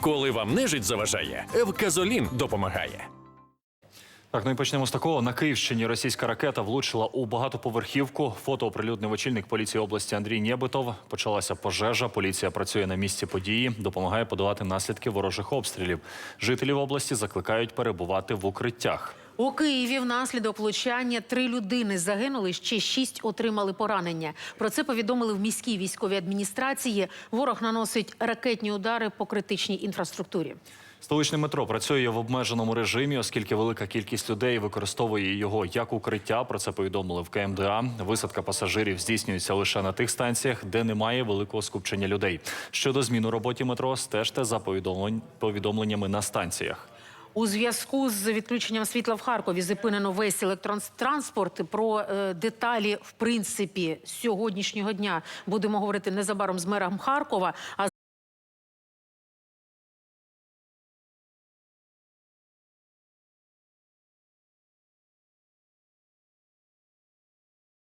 Коли вам нежить заважає, Евказолін допомагає. Так, ну і почнемо з такого. На Київщині російська ракета влучила у багатоповерхівку. Фото оприлюднив очільник поліції області Андрій Нєбитов. Почалася пожежа. Поліція працює на місці події, допомагає подолати наслідки ворожих обстрілів. Жителів області закликають перебувати в укриттях. У Києві внаслідок влучання три людини загинули, ще шість отримали поранення. Про це повідомили в міській військовій адміністрації. Ворог наносить ракетні удари по критичній інфраструктурі. Столичне метро працює в обмеженому режимі, оскільки велика кількість людей використовує його як укриття. Про це повідомили в КМДА. Висадка пасажирів здійснюється лише на тих станціях, де немає великого скупчення людей. Щодо змін у роботі метро, стежте за повідомленнями на станціях. У зв'язку з відключенням світла в Харкові зупинено весь електротранспорт. Про е, деталі, в принципі, сьогоднішнього дня будемо говорити незабаром з мером Харкова. А